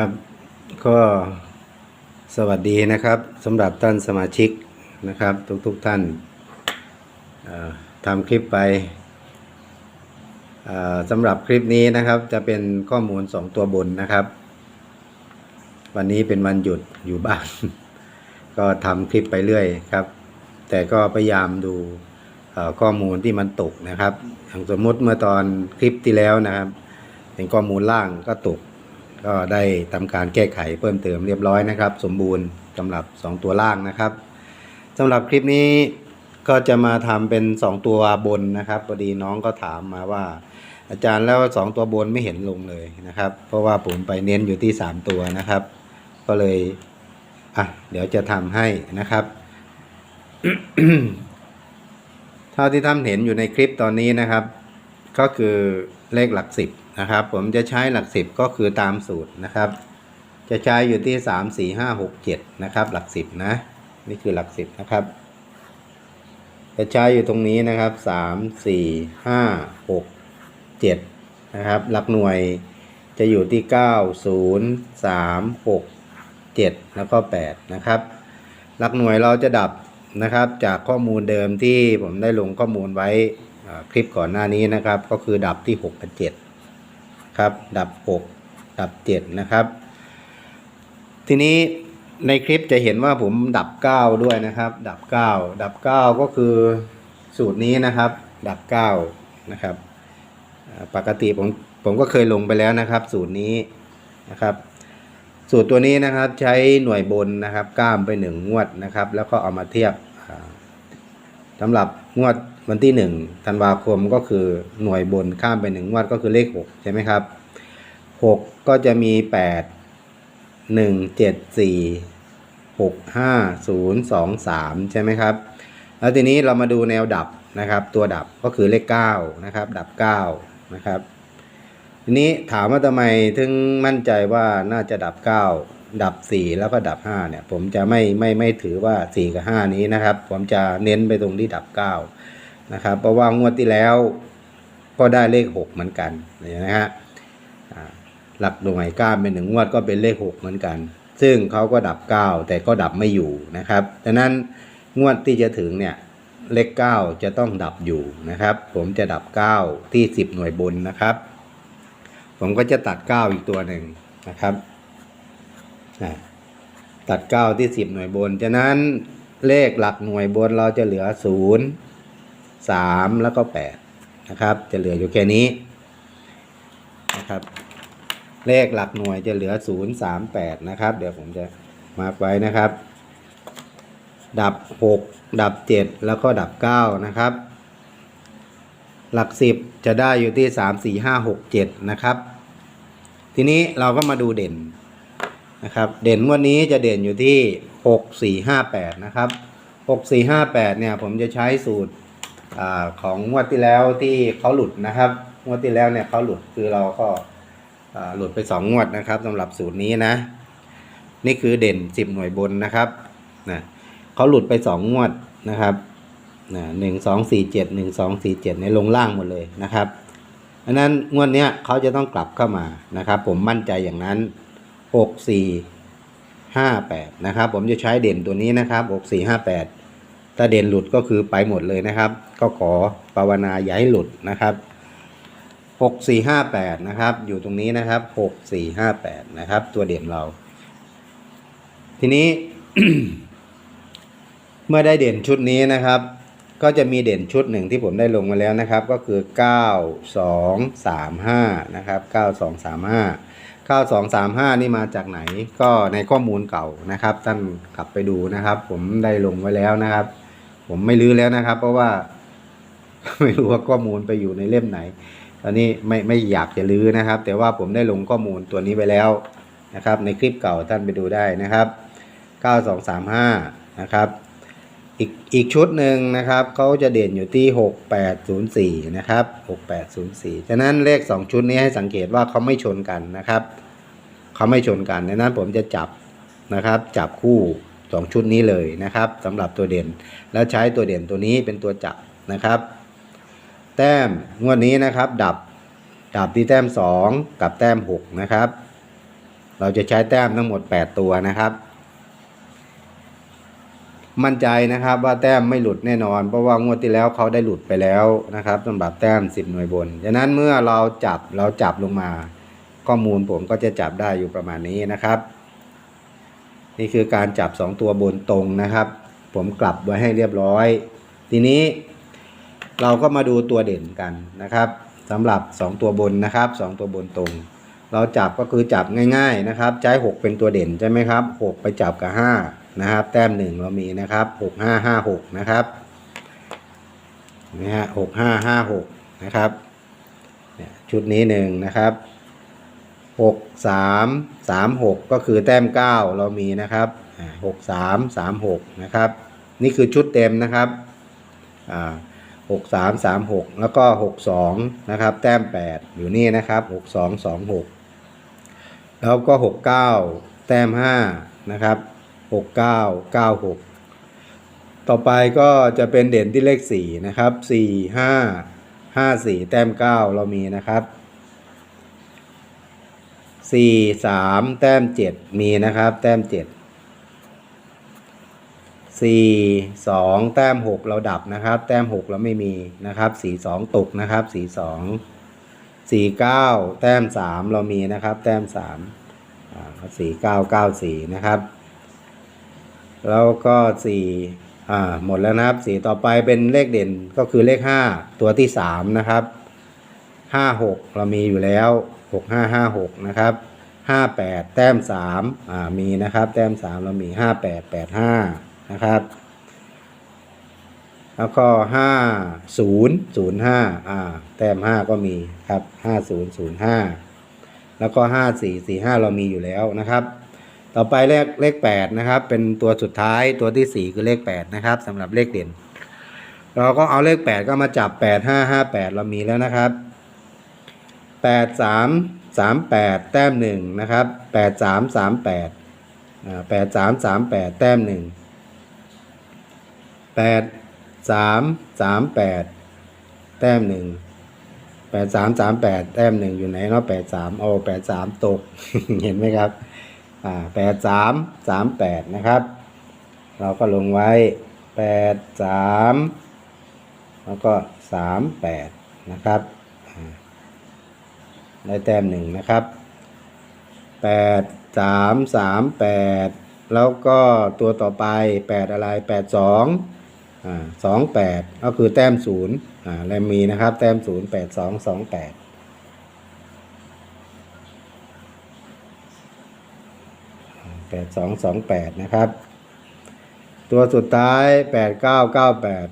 ครับก็สวัสดีนะครับสำหรับท่านสมาชิกนะครับทุกๆทท่านทำคลิปไปสำหรับคลิปนี้นะครับจะเป็นข้อมูล 2 ตัวบนนะครับ วันนี้เป็นวันหยุดอยู่บ้าน ก็ทำคลิปไปเรื่อยครับ แต่ก็พยายามดูข้อมูลที่มันตกนะครับอย่างสมมติเมื่อตอนคลิปที่แล้วนะครับ เป็นข้อมูลล่างก็ตก ก็ได้ทำการแก้ไขเพิ่มเติมเรียบร้อยนะครับ สมบูรณ์สำหรับ 2 ตัวล่างนะครับสำหรับคลิปนี้ก็จะมาทำเป็น 2 ตัวบนนะครับพอดีน้องก็ถามมาว่า อาจารย์แล้ว 2 ตัวบนไม่เห็นลงเลยนะครับ เพราะว่าผมไปเน้นอยู่ที่ 3 ตัวนะครับ ก็เลยอะเดี๋ยวจะทำให้นะครับเท่าที่ท่านเห็นอยู่ในคลิปตอนนี้นะครับ ก็คือเลขหลักสิบ นะครับ ผมจะใช้หลักสิบก็คือตามสูตรนะครับ จะใช้อยู่ที่สามสี่ห้าหกเจ็ดนะครับ หลักสิบนะ นี่คือหลักสิบนะครับ จะใช้อยู่ตรงนี้นะครับสามสี่ห้าหกเจ็ดนะครับ หลักหน่วยจะอยู่ที่เก้าศูนย์สามหกเจ็ดแล้วก็แปดนะครับ หลักหน่วยเราจะดับนะครับจากข้อมูลเดิมที่ผมได้ลงข้อมูลไว้คลิปก่อนหน้านี้นะครับ ก็คือดับที่6กับ7 ครับ ดับ 6 ดับ 7 นะครับ ทีนี้ในคลิปจะเห็นว่าผมดับ 9 ด้วยนะครับ ดับ 9 ดับ 9 ก็คือสูตรนี้นะครับ ดับ 9 นะครับ ปกติผมผมก็เคยลงไปแล้วนะครับ สูตรนี้นะครับสูตรตัวนี้นะครับใช้หน่วยบนนะครับก้ามไปหนึ่งงวดนะครับ แล้วก็เอามาเทียบสำหรับงวด วันที่หนึ่งธันวาคมก็คือหน่วยบนข้ามไปหนึ่งวดก็คือเลขหกใช่ไหมครับหกก็จะมีแปดหนึ่งเจ็ดสี่หกห้าศูนย์สองสามใช่ไหมครับ แล้วทีนี้เรามาดูแนวดับนะครับ ตัวดับก็คือเลขเก้านะครับ ดับเก้านะครับ ทีนี้ถามว่าทำไมถึงมั่นใจว่าน่าจะดับ 9 ดับ 4 แล้วก็ดับ5เนี่ย ผมจะไม่ไม่ไม่ถือว่า 4 กับ 5 นี้นะครับ ผมจะเน้นไปตรงที่ดับ 9 นะครับเพราะว่างวดที่แล้วก็ได้เลข 6 เหมือนกันนะฮะหลักหน่วยก้าเป็นหนึ่งงวดก็เป็นเลข 6 เหมือนกัน ซึ่งเขาก็ดับ 9 แต่ก็ดับไม่อยู่นะครับดังนั้นงวดที่จะถึงเนี่ยเลข 9 จะต้องดับอยู่นะครับ ผมจะดับ 9 ที่ 10 หน่วยบนนะครับ ผมก็จะตัด 9 อีกตัวหนึ่งนะครับตัด 9 ที่ 10 หน่วยบนฉะนั้นเลขหลักหน่วยบนเราจะเหลือ 0 3 แล้วก็8นะครับจะเหลืออยู่แค่นี้นะครับเลขหลักหน่วยจะเหลือ 0 3 8 นะครับ เดี๋ยวผมจะมาร์กไว้นะครับ ดับ 6 ดับ 7 แล้วก็ดับ 9 นะครับ หลักสิบจะได้อยู่ที่สามสี่ห้าหกเจ็ดนะครับ ทีนี้เราก็มาดูเด่นนะครับ เด่นวันนี้จะเด่นอยู่ที่หกสี่ห้าแปดนะครับหกสี่ห้าแปดเนี่ยผมจะใช้สูตร อของงวดที่แล้วที่เขาหลุดนะครับ งวดที่แล้วเนี่ยเขาหลุดคือเราก็หลุดไปสองงวดนะครับสำหรับสูตรนี้นะ นี่คือเด่นสิบหน่วยบนนะครับนะเขาหลุดไปสองงวดนะครับนะหนึ่งสองสี่เจ็ดหนึ่งสองสี่เจ็ดในลงล่างหมดเลยนะครับอันนั้นงวดเนี้ยเขาจะต้องกลับเข้ามานะครับ ผมมั่นใจอย่างนั้นหกสี่ห้าแปดนะครับ ผมจะใช้เด่นตัวนี้นะครับหกสี่ห้าแปดถ้าเด่นหลุดก็คือไปหมดเลยนะครับ ก็ขอภาวนาอย่าให้หลุดนะครับหกสี่ห้าแปดนะครับ อยู่ตรงนี้นะครับหกสี่ห้าแปดนะครับ ตัวเด่นเรา ทีนี้ เมื่อได้เด่นชุดนี้นะครับ ก็จะมีเด่นชุดหนึ่งที่ผมได้ลงมาแล้วนะครับ ก็คือ9 2 3 5นะครับ9 2 3 5 9 2 3 5นี่มาจากไหน ก็ในข้อมูลเก่านะครับ ท่านกลับไปดูนะครับ ผมได้ลงไว้แล้วนะครับ ผมไม่ลื้อแล้วนะครับ เพราะว่า ไม่รู้ว่าข้อมูลไปอยู่ในเล่มไหนตอนนี้ไม่ไม่อยากจะลื้อนะครับ แต่ว่าผมได้ลงข้อมูลตัวนี้ไปแล้วนะครับ ในคลิปเก่าท่านไปดูได้นะครับ 9235 นะครับ อีกอีกชุดหนึ่งนะครับเขาจะเด่นอยู่ที่ 6804 นะครับ 6804 ฉะนั้นเลข 2 ชุดนี้ให้สังเกตว่าเขาไม่ชนกันนะครับเขาไม่ชนกันดังนั้นผมจะจับนะครับ จับคู่ 2 ชุดนี้เลยนะครับสำหรับตัวเด่นแล้วใช้ตัวเด่นตัวนี้เป็นตัวจับนะครับ แต้มงวดนี้นะครับ ดับ ดับที่แต้ม 2 กับแต้ม 6 นะครับ เราจะใช้แต้มทั้งหมด 8 ตัวนะครับ มั่นใจนะครับว่าแต้มไม่หลุดแน่นอน เพราะว่างวดที่แล้วเขาได้หลุดไปแล้วนะครับสำหรับแต้ม 10 หน่วยบนดังนั้นเมื่อเราจับเราจับลงมา ข้อมูลผมก็จะจับได้อยู่ประมาณนี้นะครับ นี่คือการจับ 2 ตัวบนตรงนะครับ ผมกลับไว้ให้เรียบร้อย ทีนี้ เราก็มาดูตัวเด่นกันนะครับสำหรับ 2 ตัวบนนะครับ 2 ตัวบนตรง เราจับก็คือจับง่ายๆนะครับ ใช้ 6 เป็นตัวเด่นใช่ไหมครับ 6 ไปจับกับ 5 นะครับ แต้มหนึ่งเรามีนะครับ 6 5 5 6 นะครับนี่ฮะ6 5 5 6นะครับเนี่ยชุดนี้หนึ่งนะครับ6 3 3 6ก็คือแต้ม9เรามีนะครับอ่า6 3 3 6นะครับ นี่คือชุดเต็มนะครับอ่า 6 3 3 6 แล้วก็ 6 2 นะครับ แต้ม 8 อยู่นี่นะครับ 6 2 2 6 แล้วก็ 6 9 แต้ม 5 นะครับ 6 9 9 6 ต่อไปก็จะเป็นเด่นที่เลข 4 นะครับ 4 5 5 4 แต้ม 9 เรามีนะครับสี่สามแต้มเจ็ดมีนะครับ แต้มเจ็ดสี่สองแต้มหกเราดับนะครับ แต้มหกเราไม่มีนะครับสีสองตกนะครับสี่สองสี่เก้าแต้มสามเรามีนะครับ แต้มสามสี่เก้าเก้าสี่นะครับ แล้วก็สี่อ่าหมดแล้วนะครับสี่ต่อไปเป็นเลขเด่นก็คือเลขห้าตัวที่สามนะครับห้าหกเรามีอยู่แล้วหกห้าห้าหกนะครับห้าแปดแต้มสามอ่ามีนะครับ แต้มสามเรามีห้าแปดแปดห้า นะครับ แล้วก็ห้าศูนย์ศูนย์ห้าอ่า แต้มห้าก็มีครับห้าศูนย์ศูนย์ห้าแล้วก็ห้าสี่สี่ห้าเรามีอยู่แล้วนะครับ ต่อไปเลขเลขแปดนะครับ เป็นตัวสุดท้ายตัวที่สี่คือเลขแปดนะครับสำหรับเลขเด่น เราก็เอาเลขแปดก็มาจับแปดห้าห้าแปดเรามีแล้วนะครับแปดสามสามแปดแต้มหนึ่งนะครับแปดสามสามแปดอ่าแปดสามสามแปดแต้มหนึ่ง แปดสามสามแปดแต้มหนึ่งแปดสามสามแปดแต้มหนึ่งอยู่ไหนเนาะแปดสามโอ้แปดสามตก เห็นไหมครับ อ่าแปดสามสามแปดนะครับ เราก็ลงไว้แปดสามแล้วก็สามแปดนะครับอ่าได้แต้มหนึ่งนะครับแปดสามสามแปดแล้วก็ตัวต่อไปแปดอะไรแปดสอง สองแปดก็คือแต้มศูนย์แล้วมีนะครับ แต้มศูนย์แปดสองสองแปดแปดสองสองแปดนะครับ ตัวสุดท้ายแปดเก้าเก้าแปด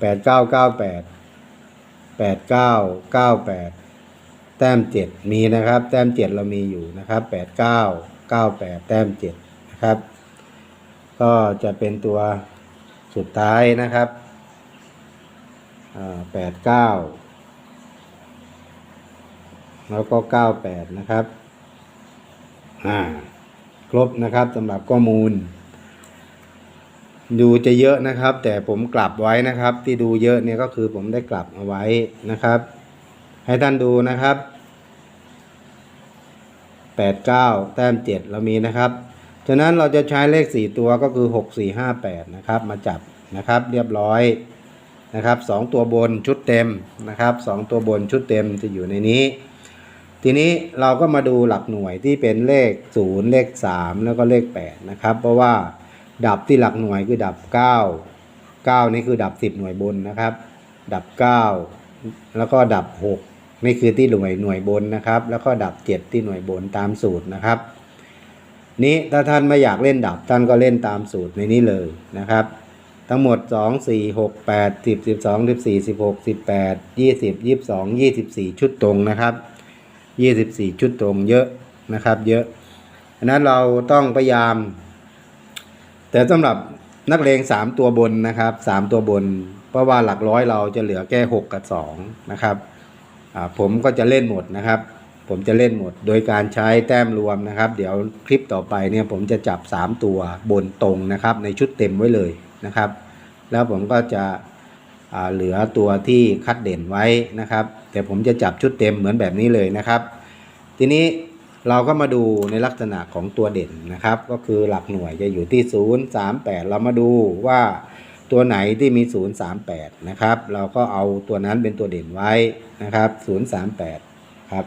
แปดเก้าเก้าแปดแปดเก้าเก้าแปดแต้มเจ็ดมีนะครับ แต้มเจ็ดเรามีอยู่นะครับแปดเก้าเก้าแปดแต้มเจ็ดนะครับ ก็จะเป็นตัว สุดท้ายนะครับแปดเก้าแล้วก็เก้าแปดนะครับอ่าครบนะครับสำหรับข้อมูล ดูจะเยอะนะครับ แต่ผมกลับไว้นะครับ ที่ดูเยอะเนี่ยก็คือผมได้กลับเอาไว้นะครับ ให้ท่านดูนะครับแปดเก้าแต้มเจ็ดเรามีนะครับ ฉะนั้นเราจะใช้เลขสี่ตัวก็คือหกสี่ห้าแปดนะครับ มาจับนะครับเรียบร้อยนะครับสองตัวบนชุดเต็มนะครับสองตัวบนชุดเต็มจะอยู่ในนี้ ทีนี้เราก็มาดูหลักหน่วยที่เป็นเลขศูนย์เลขสามแล้วก็เลขแปดนะครับเพราะว่าดับที่หลักหน่วยคือดับเก้าเก้านี่คือดับสิบหน่วยบนนะครับ ดับเก้าแล้วก็ดับหกนี่คือที่หน่วยหน่วยบนนะครับ แล้วก็ดับเจ็ดที่หน่วยบนตามสูตรนะครับ นี้ถ้าท่านไม่อยากเล่นดับท่านก็เล่นตามสูตรในนี้เลยนะครับ ทั้งหมด 2 4 6 8 10 12 14 16 18 20 22 24 ชุดตรงนะครับ 24 ชุดตรงเยอะนะครับ เยอะอันนั้นเราต้องพยายาม แต่สำหรับนักเลง 3 ตัวบนนะครับ 3 ตัวบน เพราะว่าหลักร้อยเราจะเหลือแค่ 6 กับ 2 นะครับผมก็จะเล่นหมดนะครับ ผมจะเล่นหมด โดยการใช้แต้มรวมนะครับ เดี๋ยวคลิปต่อไปเนี่ยผมจะจับ 3 ตัวบนตรงนะครับ ในชุดเต็มไว้เลยนะครับ แล้วผมก็จะเหลือตัวที่คัดเด่นไว้นะครับ แต่ผมจะจับชุดเต็มเหมือนแบบนี้เลยนะครับ ทีนี้เราก็มาดูในลักษณะของตัวเด่นนะครับ ก็คือหลักหน่วยจะอยู่ที่ 0 3 8 เรามาดูว่าตัวไหนที่มี 0 3 8 นะครับ เราก็เอาตัวนั้นเป็นตัวเด่นไว้นะครับ 0 3 8 ครับ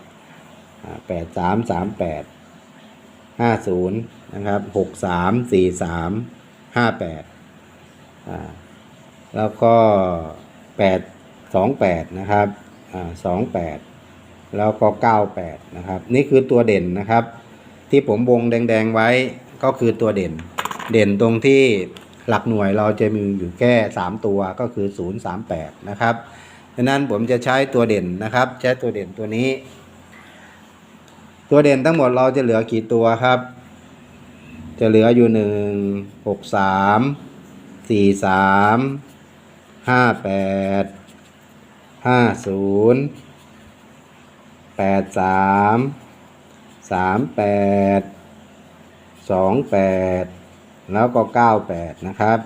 แปดสามสามแปดห้าศูนย์นะครับหกสามสี่สามห้าแปดอ่าแล้วก็แปดสองแปดนะครับอ่าสองแปดแล้วก็98นะครับ นี่คือตัวเด่นนะครับ ที่ผมวงแดงๆไว้ก็คือตัวเด่น เด่นตรงที่หลักหน่วยเราจะมีอยู่แค่ 3 ตัวก็คือ 038 นะครับดังนั้นผมจะใช้ตัวเด่นนะครับ ใช้ตัวเด่นตัวนี้ ตัวเด่นทั้งหมดเราจะเหลือกี่ตัวครับ จะเหลืออยู่1 6 3 4 3 5 8 5 0แปดสามสามแปดสองแปดแล้วก็เก้าแปดนะครับ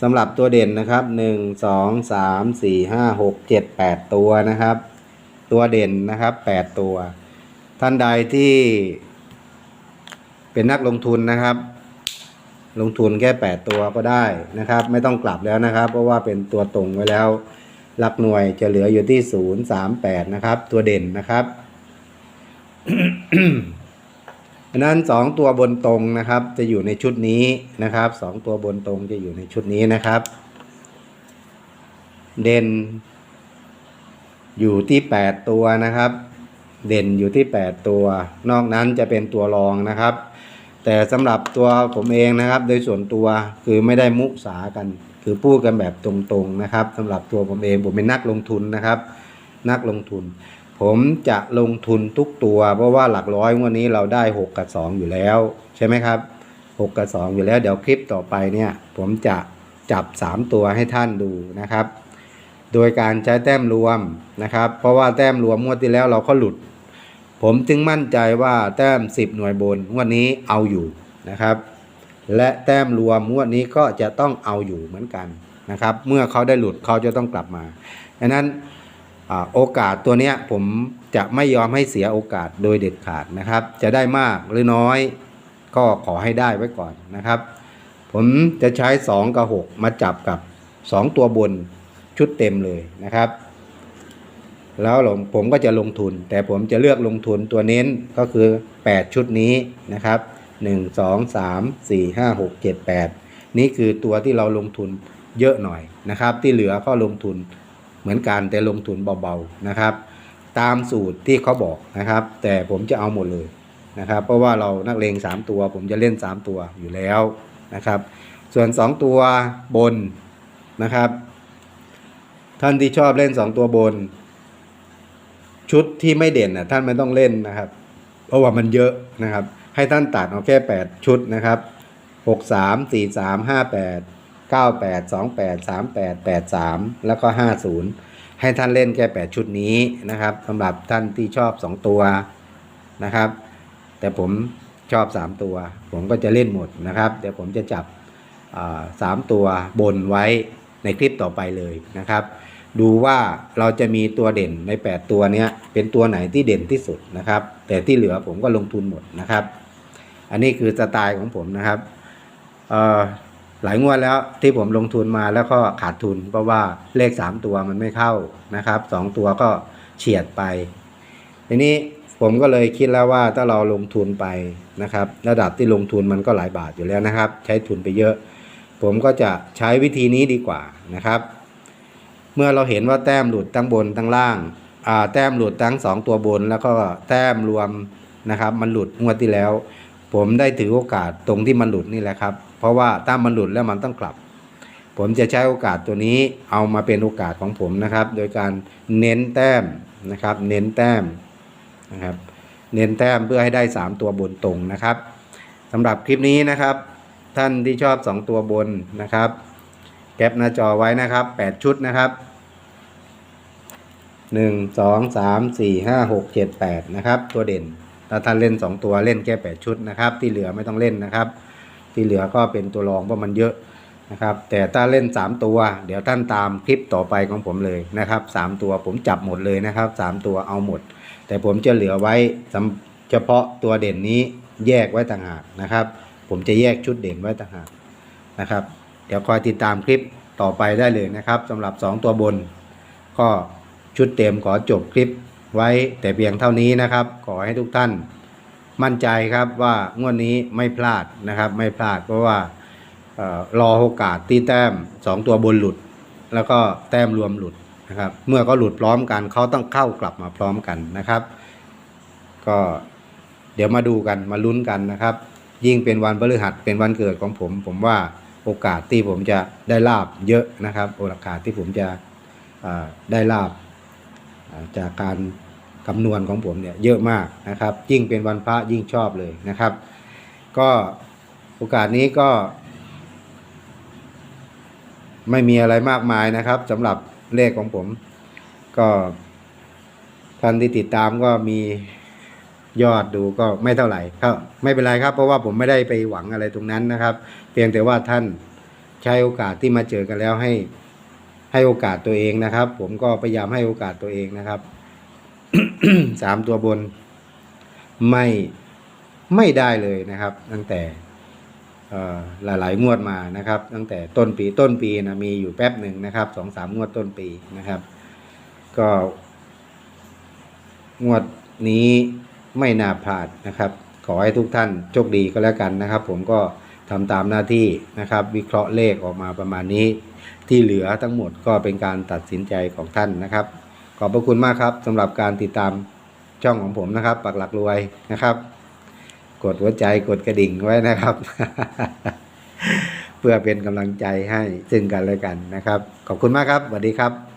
สำหรับตัวเด่นนะครับหนึ่งสองสามสี่ห้าหกเจ็ดแปดตัวนะครับ ตัวเด่นนะครับแปดตัว ท่านใดที่เป็นนักลงทุนนะครับ ลงทุนแค่แปดตัวก็ได้นะครับ ไม่ต้องกลับแล้วนะครับ เพราะว่าเป็นตัวตรงไว้แล้ว หลักหน่วยจะเหลืออยู่ที่ 038 นะครับ ตัวเด่นนะครับอันนั้น 2 ตัวบนตรงนะครับ จะอยู่ในชุดนี้นะครับ 2 ตัวบนตรงจะอยู่ในชุดนี้นะครับ เด่นอยู่ที่ 8 ตัวนะครับ เด่นอยู่ที่ 8 ตัว นอกนั้นจะเป็นตัวรองนะครับ แต่สำหรับตัวผมเองนะครับ โดยส่วนตัวคือไม่ได้มุสากัน คือพูดกันแบบตรงๆนะครับสำหรับตัวผมเองผมเป็นนักลงทุนนะครับ นักลงทุน ผมจะลงทุนทุกตัว เพราะว่าหลักร้อยวันนี้เราได้ 6 กับ 2 อยู่แล้ว ใช่ไหมครับ 6 กับ 2 อยู่แล้วเดี๋ยวคลิปต่อไปเนี่ย ผมจะจับ 3 ตัวให้ท่านดูนะครับ โดยการใช้แต้มรวมนะครับ เพราะว่าแต้มรวมงวดที่แล้วเราก็หลุด ผมจึงมั่นใจว่าแต้ม 10 หน่วยบนงวดนี้เอาอยู่นะครับ และแต้มรวมงวดนี้ก็จะต้องเอาอยู่เหมือนกันนะครับ เมื่อเขาได้หลุดเขาจะต้องกลับมาดังนั้นอโอกาสตัวนี้ผมจะไม่ยอมให้เสียโอกาสโดยเด็ดขาดนะครับ จะได้มากหรือน้อยก็ขอให้ได้ไว้ก่อนนะครับ ผมจะใช้ 2 กับ 6 มาจับกับ 2 ตัวบน ชุดเต็มเลยนะครับ แล้วผมก็จะลงทุน แต่ผมจะเลือกลงทุนตัวเน้นก็คือ 8 ชุดนี้นะครับ 1 2 3 4 5 6 7 8 นี่คือตัวที่เราลงทุนเยอะหน่อยนะครับ ที่เหลือก็ลงทุนเหมือนกันแต่ลงทุนเบาๆนะครับ ตามสูตรที่เขาบอกนะครับ แต่ผมจะเอาหมดเลยนะครับ เพราะว่าเรานักเลง3 ตัว ผมจะเล่น 3 ตัวอยู่แล้วนะครับ ส่วน 2 ตัวบนนะครับ ท่านที่ชอบเล่น2ตัวบน ชุดที่ไม่เด่นนะท่านไม่ต้องเล่นนะครับ เพราะว่ามันเยอะนะครับ ให้ท่านตัดเอาแค่ 8 ชุดนะครับ6 3 4 3 5 8 9 8 2 8 3 8 8 3 แล้วก็ 50 ให้ท่านเล่นแค่ 8 ชุดนี้นะครับสำหรับท่านที่ชอบ 2 ตัวนะครับ แต่ผมชอบ 3 ตัว ผมก็จะเล่นหมดนะครับเดี๋ยวผมจะจับอ่าสามตัวบนไว้ในคลิปต่อไปเลยนะครับ ดูว่าเราจะมีตัวเด่นใน 8 ตัวเนี้ยเป็นตัวไหนที่เด่นที่สุดนะครับ แต่ที่เหลือผมก็ลงทุนหมดนะครับ อันนี้คือสไตล์ของผมนะครับหลายงวดแล้วที่ผมลงทุนมาแล้วก็ขาดทุน เพราะว่าเลข 3 ตัวมันไม่เข้านะครับ2ตัวก็เฉียดไป ทีนี้ผมก็เลยคิดแล้วว่าถ้าเราลงทุนไปนะครับ ระดับที่ลงทุนมันก็หลายบาทอยู่แล้วนะครับ ใช้ทุนไปเยอะ ผมก็จะใช้วิธีนี้ดีกว่านะครับ เมื่อเราเห็นว่าแต้มหลุดทั้งบนทั้งล่างาแต้มหลุดทั้งสองตัวบน แล้วก็แต้มรวมนะครับ มันหลุดงวดที่แล้ว ผมได้ถือโอกาสตรงที่มันหลุดนี่แหละครับ เพราะว่าถ้ามันหลุดแล้วมันต้องกลับ ผมจะใช้โอกาสตัวนี้เอามาเป็นโอกาสของผมนะครับ โดยการเน้นแต้มนะครับ เน้นแต้มนะครับ เน้นแต้มเพื่อให้ได้ 3 ตัวบนตรงนะครับสำหรับคลิปนี้นะครับ ท่านที่ชอบ 2 ตัวบนนะครับแคปหน้าจอไว้นะครับ 8 ชุดนะครับ 1 2 3 4 5 6 7 8นะครับตัวเด่นถ้าท่านเล่น2ตัวเล่นแค่8ชุดนะครับ ที่เหลือไม่ต้องเล่นนะครับ ที่เหลือก็เป็นตัวรองเพราะมันเยอะนะครับ แต่ถ้าเล่น3ตัว เดี๋ยวท่านตามคลิปต่อไปของผมเลยนะครับ3ตัวผมจับหมดเลยนะครับ3ตัวเอาหมด แต่ผมจะเหลือไว้สำเฉพาะตัวเด่นนี้แยกไว้ต่างหากนะครับ ผมจะแยกชุดเด่นไว้ต่างหากนะครับ เดี๋ยวคอยติดตามคลิปต่อไปได้เลยนะครับสำหรับ 2 ตัวบนก็ ชุดเต็มขอจบคลิปไว้แต่เพียงเท่านี้นะครับ ขอให้ทุกท่านมั่นใจครับว่างวดนี้ไม่พลาดนะครับไม่พลาดเพราะว่าเออรอโอกาสตีแต้ม 2 ตัวบนหลุด แล้วก็แต้มรวมหลุดนะครับเมื่อก็หลุดพร้อมกันเขาต้องเข้ากลับมาพร้อมกันนะครับ ก็เดี๋ยวมาดูกันมาลุ้นกันนะครับ ยิ่งเป็นวันพฤหัสเป็นวันเกิดของผม ผมว่าโอกาสที่ผมจะได้ลาบเยอะนะครับ โอกาสที่ผมจะได้ลาบ จากการคำนวณของผมเนี่ยเยอะมากนะครับ ยิ่งเป็นวันพระยิ่งชอบเลยนะครับ ก็โอกาสนี้ก็ ไม่มีอะไรมากมายนะครับสำหรับเลขของผม ก็ท่านที่ติดตามก็มียอดดูก็ไม่เท่าไหร่ครับไม่เป็นไรครับ เพราะว่าผมไม่ได้ไปหวังอะไรตรงนั้นนะครับ เพียงแต่ว่าท่านใช้โอกาสที่มาเจอกันแล้วให้ ให้โอกาสตัวเองนะครับ ผมก็พยายามให้โอกาสตัวเองนะครับสามตัวบน ไม่ไม่ได้เลยนะครับ ตั้งแต่เอ่อหลายๆงวดมานะครับ ตั้งแต่ต้นปีต้นปีนะมีอยู่แป๊บหนึ่งนะครับสองสามงวดต้นปีนะครับ ก็ งวดนี้ไม่น่าพลาดนะครับ ขอให้ทุกท่านโชคดีก็แล้วกันนะครับ ผมก็ ทำตามหน้าที่นะครับ วิเคราะห์เลขออกมาประมาณนี้ ที่เหลือทั้งหมดก็เป็นการตัดสินใจของท่านนะครับ ขอบพระคุณมากครับสำหรับการติดตามช่องของผมนะครับ ปักหลักรวยนะครับ กดหัวใจกดกระดิ่งไว้นะครับ เพื่อเป็นกำลังใจให้ซึ่งกันและกันนะครับ ขอบคุณมากครับสวัสดีครับ